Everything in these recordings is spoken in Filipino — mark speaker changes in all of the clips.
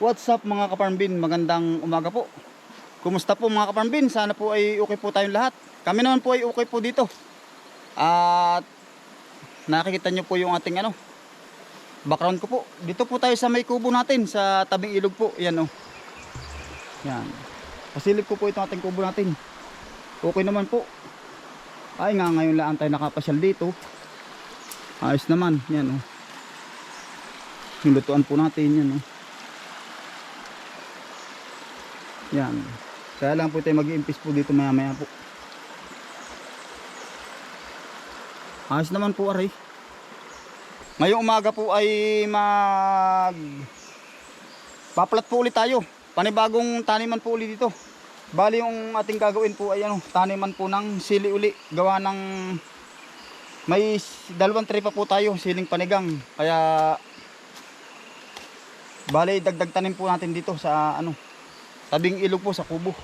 Speaker 1: What's up mga kaparmbin? Magandang umaga po. Kumusta po mga kaparmbin? Sana po ay okay po tayong lahat. Kami naman po ay okay po dito. At nakikita nyo po yung ating ano, background ko po. Dito po tayo sa may kubo natin, sa tabing ilog po. Yan o. Yan. Pasilip ko po itong ating kubo natin. Okay naman po. Ay nga ngayon lang tayo nakapasyal dito. Ayos naman. Yan o. Yung lutuan po natin yan o. Yan. Kaya lang po tayo mag-iimpis po dito maya maya po. Ayos naman po aray. Ngayong umaga po ay mag paplat po ulit tayo. Panibagong taniman po ulit dito. Bali yung ating gagawin po ay ano, taniman po ng sili uli. Gawa ng may dalawang tray pa po tayo, siling panigang. Kaya bali dagdag tanim po natin dito sa ano, tabing ilog po sa kubo.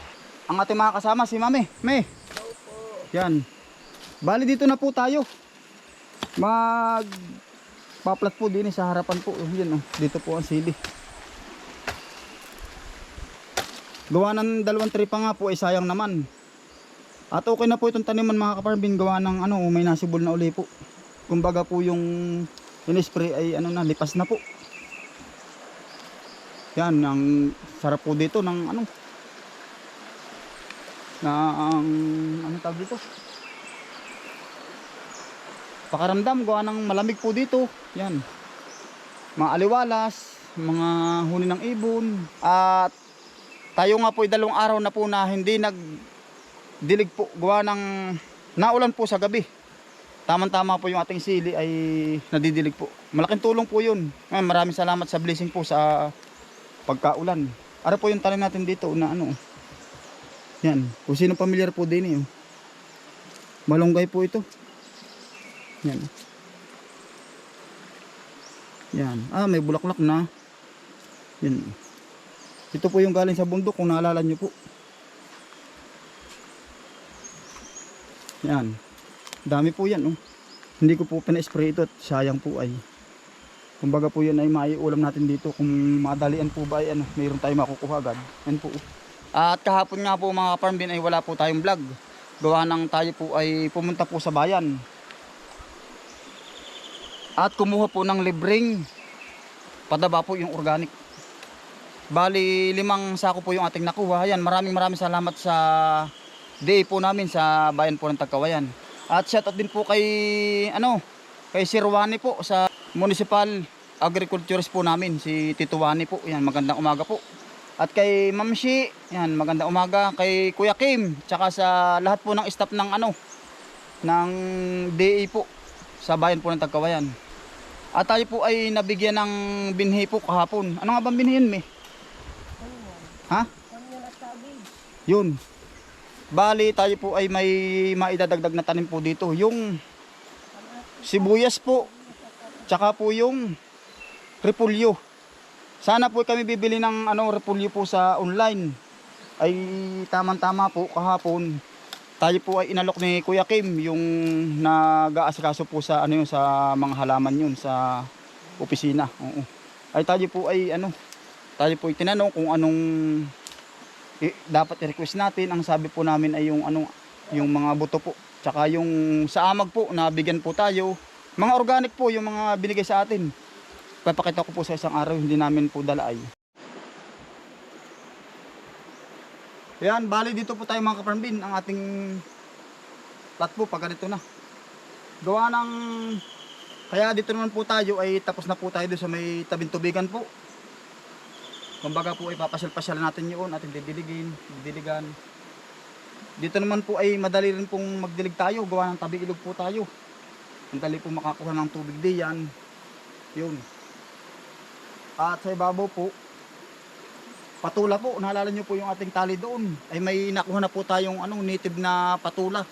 Speaker 1: Ang ating mga kasama si Mami. May. Yan. Bali dito na po tayo. Mag paplat po din eh, sa harapan po. Yan oh. Dito po ang sili. Gawa ng dalawang trip pa nga po ay sayang naman. At okay na po itong taniman mga kaparmbin gawa ng ano, may nasibol na uli po. Kumbaga po yung in-spray ay ano na, lipas na po. Yan, ang sarap po dito ng ano. Na ang ano tawag dito? Pakaramdam gawa ng malamig po dito. Yan. Mga aliwalas, mga huni ng ibon at tayo nga po ay dalawang araw na po na hindi nag dilig po gawa ng naulan po sa gabi. Tama-tama po yung ating sili ay nadidilig po. Malaking tulong po yun. Maraming salamat sa blessing po sa pagkaulan. Ara po yung tanim natin dito na ano. Yan. Kung sino pamilyar po din eh. Malunggay po ito. Yan. Yan. Ah, may bulaklak na. Yan. Ito po yung galing sa bundok kung naalala nyo po. Yan. Dami po yan. Oh. Hindi ko po pina-spray ito at sayang po ay. Kumbaga po yan ay maiulam natin dito. Kung madalian po ba ay ano, mayroon tayo makukuha agad. Yan po. At kahapon nga po mga farm bin ay wala po tayong vlog. Gawa ng tayo po ay pumunta po sa bayan. At kumuha po ng libreng padaba po yung organic. Bali, limang sako po yung ating nakuha. Ayan, maraming maraming salamat sa day po namin sa bayan po ng Tagkawayan. At shoutout din po kay, ano, kay Sir Wani po sa Municipal Agriculturist po namin, si Tito Wani po. Ayan, magandang umaga po. At kay Ma'am Shi, ayan, magandang umaga. Kay Kuya Kim, tsaka sa lahat po ng staff ng ano, ng DA po sa bayan po ng Tagkawayan. At tayo po ay nabigyan ng binhi po kahapon. Ano nga bang binhi yun, Me? Ha? Yun. Bali, tayo po ay may maidadagdag na tanim po dito. Yung sibuyas po. Tsaka po yung repulyo. Sana po kami bibili ng ano, repulyo po sa online. Ay tamang-tama po kahapon. Tayo po ay inalok ni Kuya Kim yung nag-aasikaso po sa ano yun sa mga halaman yun sa opisina. Oo. Ay tayo po ay ano, tayo po ay tinanong kung anong i- dapat i-request natin. Ang sabi po namin ay yung ano, yung mga buto po. Tsaka yung sa amag po, nabigyan po tayo. Mga organic po yung mga binigay sa atin. Papakita ko po sa isang araw, hindi namin po dala ay. Yan, bali dito po tayo mga kaparmbin, ang ating plat po pag ganito na. Gawa ng, kaya dito naman po tayo ay tapos na po tayo doon sa may tabing tubigan po. Kumbaga po ipapasyal-pasyal natin yun at didiligin, didiligan. Dito naman po ay madali rin pong magdilig tayo, gawa ng tabi ilog po tayo. Ang dali po makakuha ng tubig diyan. Yun. At sa ibabaw po, patula po, naalala nyo po yung ating tali doon. Ay may nakuha na po tayong ano, native na patula.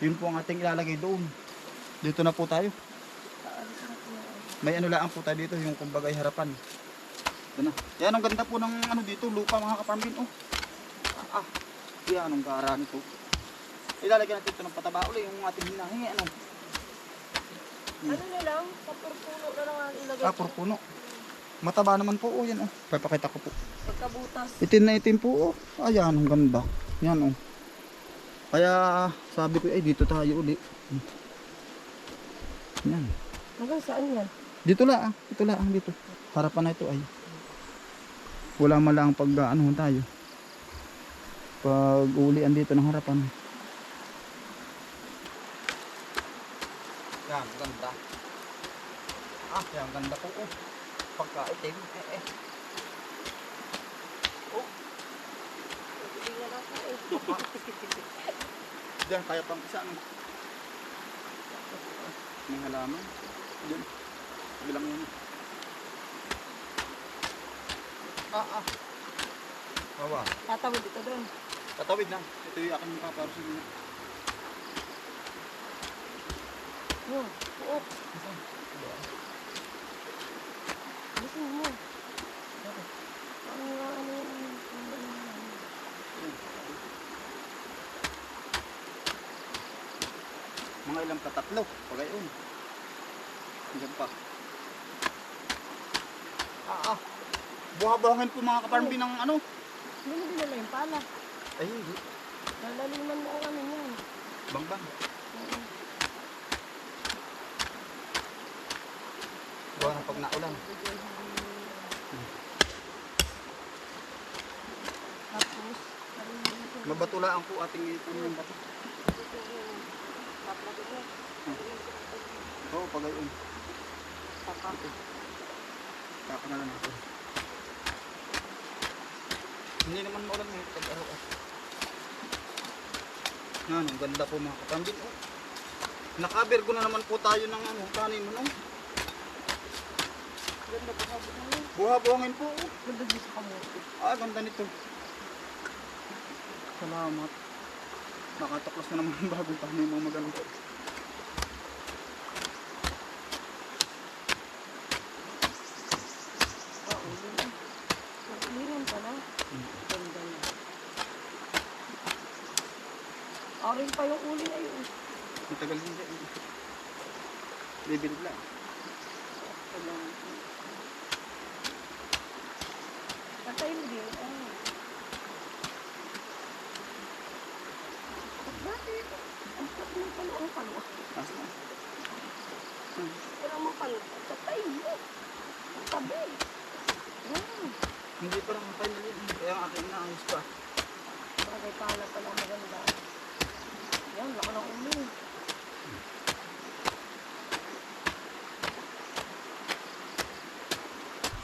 Speaker 1: Yun po ang ating ilalagay doon. Dito na po tayo. May ano lang po tayo dito, yung kumbaga ay harapan. Ito na. Yan ang ganda po ng ano dito, lupa mga kaparmbin. Oh. Ah, ah. Yan ang gara nito. Ilalagyan natin ito ng pataba uli, yung ating hinahingi. Ano?
Speaker 2: Ano na lang, kapurpuno na lang ang ilagay.
Speaker 1: Ah, puro puno. Mataba naman po, oh, yan oh. Papakita ko po.
Speaker 2: Pagkabutas.
Speaker 1: Itim na itim po, oh. Ayan, ang ganda. Yan oh. Kaya sabi ko, eh, dito tayo uli. Yan.
Speaker 2: Hanggang saan yan?
Speaker 1: Dito lang, ah. Dito lang, dito. Harapan na ito ay. Wala man lang pag ah, ano tayo. Pag ulian dito ng harapan. Yan, ganda. Ah, yan, ganda po. Oh. Pagka itim, eh, eh.
Speaker 2: Eh.
Speaker 1: Diyan, kaya pang isa. Ano? May halaman. Diyan. Bilang yun. Ah, ah. Wawa.
Speaker 2: Tatawid dito doon.
Speaker 1: Tatawid na. Ito yung aking.
Speaker 2: Yun. Mo. Ano nga ano yung...
Speaker 1: Mga ilang katatlo. Pagayon. Diyan pa. Ah, ah. Buha-buhangin po mga kaparmbi ng ano.
Speaker 2: Hindi dinala yung pala.
Speaker 1: Ay, hindi.
Speaker 2: Nalaliman mo kami yan.
Speaker 1: Bang bang. Buha na pag naulan. Mabatulaan po ating ipon ng bato. Oo, pagayon. Kaka na lang ako. Hindi naman maulan ngayon pag araw at. Yan, ang ganda po mga kapambin. Oh. Nakabergo na naman po tayo ng ano, kanin mo no?
Speaker 2: Ganda yun.
Speaker 1: Buha-buhangin po. Oh.
Speaker 2: Ganda din sa kamote.
Speaker 1: Ah, ganda nito. Salamat. Nakataklas na naman ang bagong tanim mga
Speaker 2: na. Orange pa yung uli na yun.
Speaker 1: Matagal hindi. Bibili lang.
Speaker 2: Patay mo din. Ah. Bakit? Ang sarap ng paluang paluang.
Speaker 1: Asa na?
Speaker 2: Paluang. Patay mo. Tabi. Yan.
Speaker 1: Hindi pa lang final yun. Kaya ang aking inaayos pa.
Speaker 2: Bagay pala pala maganda. Yan, laka ng uli.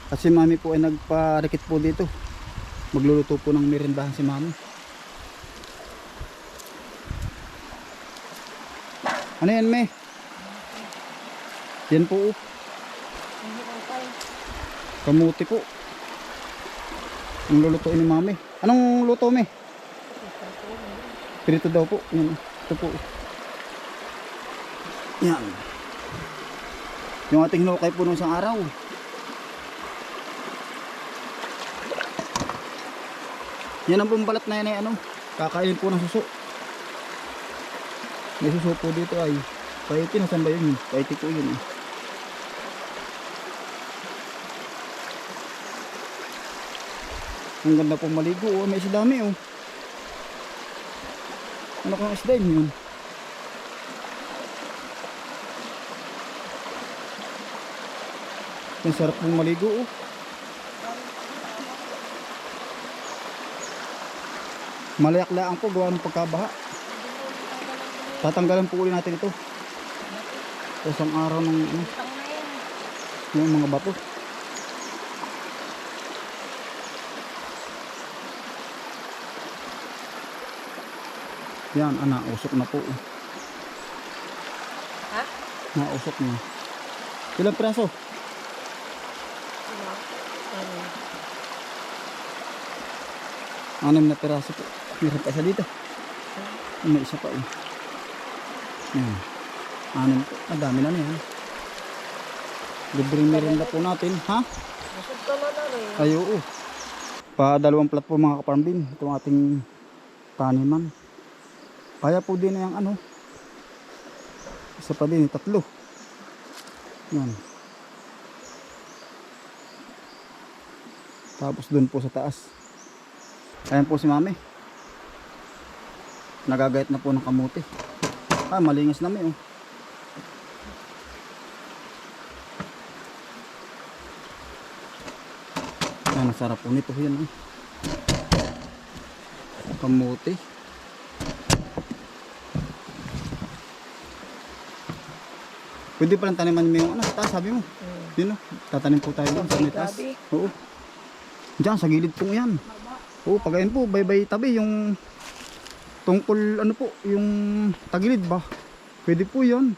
Speaker 1: Kasi mami po ay nagparikit po dito. Magluluto po ng merindahan si mami. Ano yan, me? Yan po, oh. Kamuti po. Ang lulutuin ni mami. Anong luto, me? Pirito daw po. Yan, ito po. oh. Yan. Yung ating hinukay po nung isang araw. Yan ang bumbalat na yan ay ano. Kakain po ng suso. May suso po dito ay. Paiti na saan ba yun? Paiti po yun eh. Ang ganda po maligo oh. May dami oh. Ano kang isda yun? Ang sarap pong maligo oh. Malayak-layaan po gawa ng pagkabaha. Tatanggalan po ulit natin ito. Sa isang araw ng ano, yung mga bato. Yan, ana, usok na po. oh.
Speaker 2: Ha?
Speaker 1: Nausok na. Ilang praso?
Speaker 2: Ano? Ano?
Speaker 1: Anim na piraso po. Meron pa isa dito. May isa pa oh. Yan. Anim po. Ah, dami na niyan. Libreng merinda po natin. Ha?
Speaker 2: Busog ka na na rin.
Speaker 1: Ay, oo. Pa dalawang plat po mga kaparmbin. Itong ating taniman. Kaya po din yung ano. Isa pa din, tatlo. Yan. Tapos doon po sa taas. Ayan po si mami. Nagagayat na po ng kamuti. Ah, malingas na may oh. Ang sarap po nito. Yan oh. Kamuti. Pwede palang taniman mo yung ano, sa taas, sabi mo.
Speaker 2: Hmm.
Speaker 1: Yun oh, tatanim po tayo doon sa may taas.
Speaker 2: Gabi.
Speaker 1: Oo. Diyan, sa gilid po yan. Oo, pag ayun po, bye-bye tabi, yung tungkol, ano po, yung tagilid ba? Pwede po yun.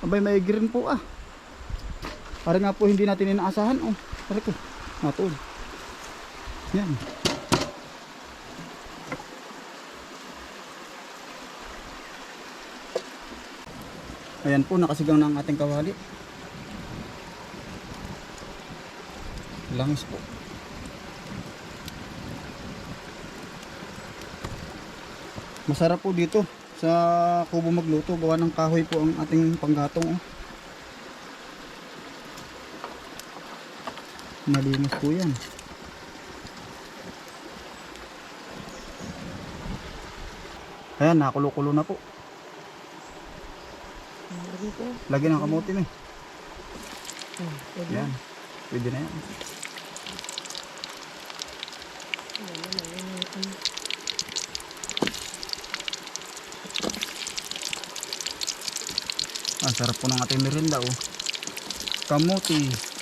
Speaker 1: Abay, may rin po ah. Para nga po hindi natin inaasahan. Oh, pare ko. Natuon. Yan. Ayan po, nakasigang na ang ating kawali. Langis po. Masarap po dito sa kubo magluto. Gawa ng kahoy po ang ating panggatong. Oh. Malinis po yan. Ayan, nakulo-kulo na po.
Speaker 2: Lagi
Speaker 1: ng kamote mo.
Speaker 2: Hmm. Pwede.
Speaker 1: Yan. Pwede na yan. Ang sarap po ng ating merinda oh. Kamuti.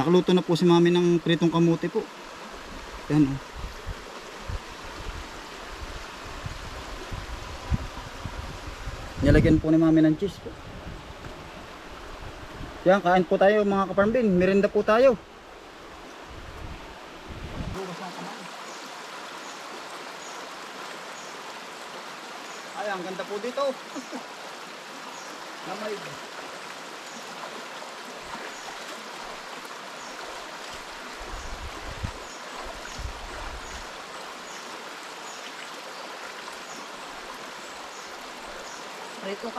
Speaker 1: Nakaluto na po si mami ng pritong kamuti po. Yan oh. Nilagyan po ni mami ng cheese po. Yan, kain po tayo mga kaparmbin. Merinda po tayo. Ay, ang ganda po dito. Namay.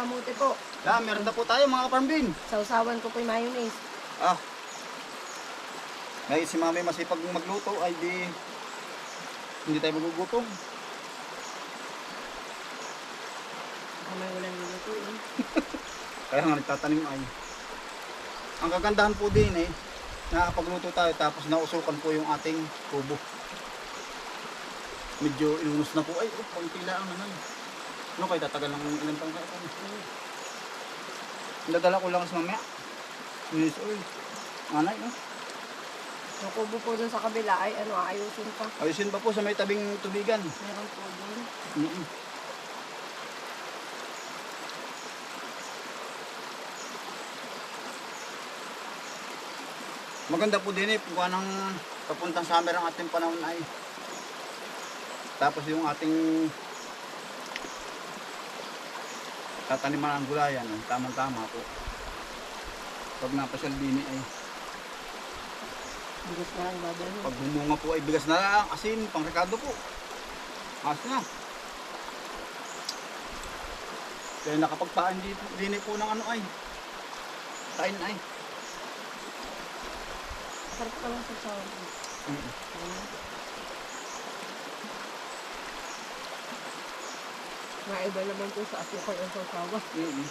Speaker 2: Kamote po.
Speaker 1: Yan, merinda po tayo mga kaparmbin.
Speaker 2: Sausawan ko po yung mayonnaise.
Speaker 1: Ah. Ngayon si mami masipag magluto ay di hindi tayo magugutom.
Speaker 2: Baka may walang lulutuin.
Speaker 1: Kaya nga nagtatanim ay. Ang kagandahan po din eh, nakakapagluto tayo tapos nausukan po yung ating kubo. Medyo inunos na po. Ay, oh, konti lang naman. Ano kayo tatagal ng ilang taong kayo? Nadala ko lang sa mamaya. Yes, oy. Anay, no?
Speaker 2: Yung kubo po dun sa kabila ay ano, ayusin pa.
Speaker 1: Ayusin pa po sa may tabing tubigan.
Speaker 2: Meron po dun.
Speaker 1: Mm-mm. Maganda po din eh, kung anong papuntang summer ang ating panahon ay. Tapos yung ating tataniman ng gulayan, eh, tamang-tama po. Pag napasyal din eh, ay
Speaker 2: Bigas na lang dadalhin.
Speaker 1: pag bumunga po ay bigas na lang, asin, pang rekado po. As na. Kaya nakapagpaan dito, din po ng ano ay. Tain ay.
Speaker 2: Sarap ka lang sa sawan.
Speaker 1: Mm.
Speaker 2: Maiba naman po sa asukal ang sasawa.
Speaker 1: Mm.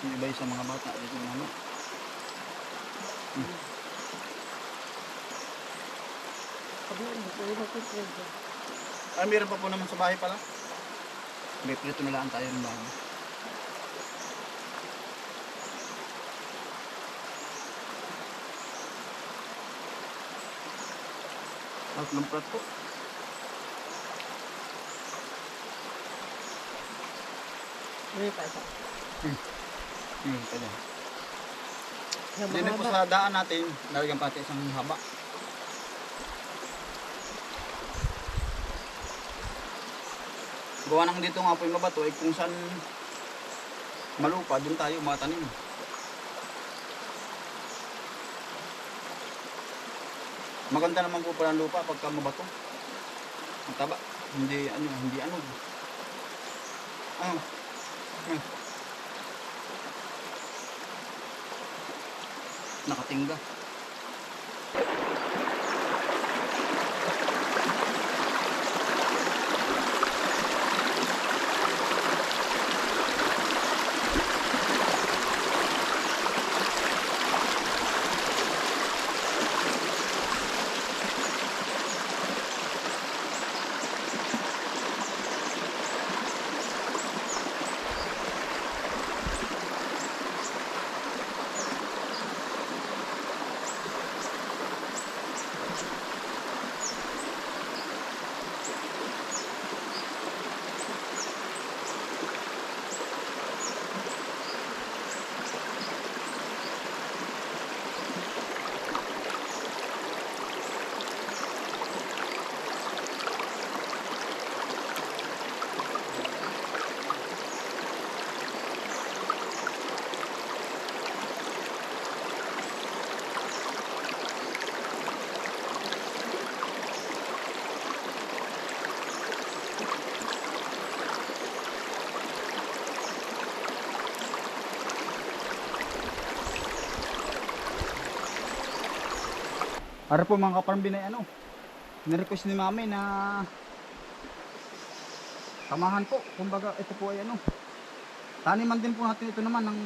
Speaker 1: Yung iba sa mga bata, dito yung ano.
Speaker 2: Sabi mo, yung magpiprego.
Speaker 1: Ah, meron pa po naman sa bahay pala. May prito na lang tayo ng bahay. Tatlong plat po.
Speaker 2: Ano pa isa?
Speaker 1: Hmm, kaya.
Speaker 2: Yung
Speaker 1: Hindi po
Speaker 2: mahaba.
Speaker 1: sa daan natin, nalagyan pati isang haba. Gawa nang dito nga po yung mabato, ay kung saan malupa, doon tayo matanim. Maganda naman po pala ang lupa pagka mabato. Ang taba, hindi ano, hindi ano. Ano? Hmm. Nakatingga. Para po mga kaparambin ay ano, nirequest ni mami na samahan po. Kumbaga ito po ay ano, taniman din po natin ito naman ng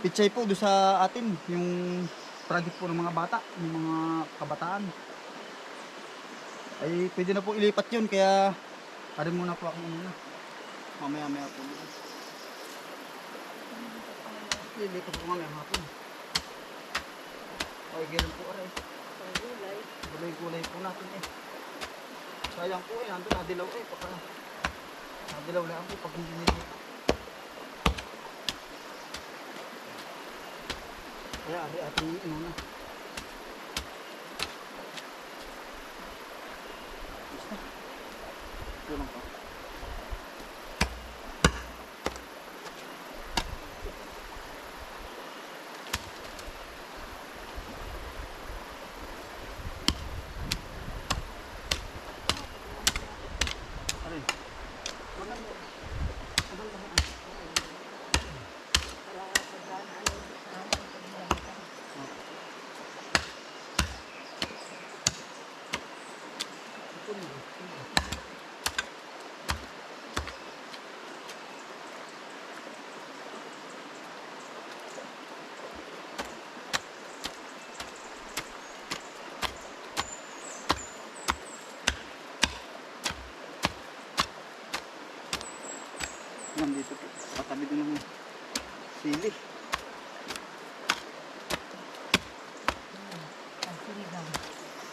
Speaker 1: pichay po do sa atin, yung project po ng mga bata, yung mga kabataan. Ay pwede na po ilipat yun, kaya ari muna po ako muna. Mamaya maya po. Lilipat po mamaya hapon. Ay, ganun po aray. Gulay-gulay po natin eh. Sayang po eh, nandun nadilaw eh. Pagka nadilaw lang po pag hindi nilipat. Kaya ari ating ano na. Ito lang pa. Dito po. Katabi din ng sili.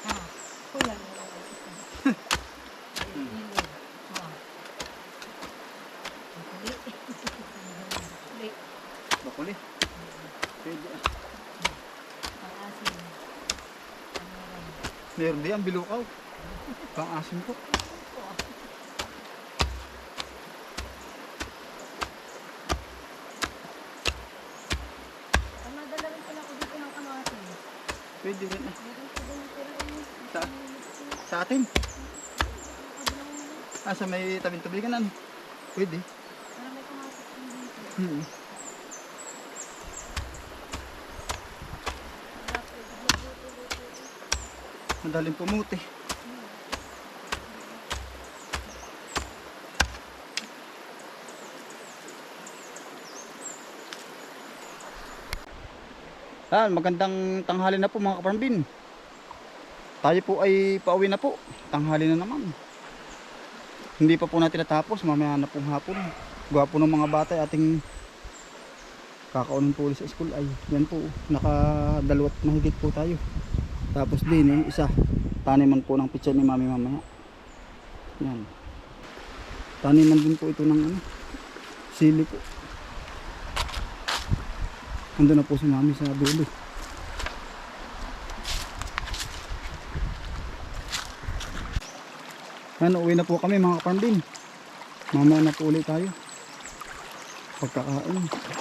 Speaker 2: Ang? Kuya. Ilog. Ha? Ang kuli. Kuli.
Speaker 1: Bakuli. Pwede ah.
Speaker 2: Ang asin. Meron.
Speaker 1: Din ang bilukaw. Pang asim po. Pwede rin. Sa, sa atin. Ah, sa may tabing tubigan ano. Pwede. Hmm. Madaling pumuti. Ah, magandang tanghali na po mga kaparambin. Tayo po ay pauwi na po. Tanghali na naman. Hindi pa po natin natapos. Mamaya na pong hapon. Gwapo ng mga bata ating kakaunin po sa school ay yan po nakadalawat na higit po tayo tapos din yung isa taniman po ng pizza ni mami mamaya yan taniman din po ito ng ano sili po ando na po si mami sa dulo. Yan uwi na po kami mga kapandin mamaya na po ulit tayo. Pagkakain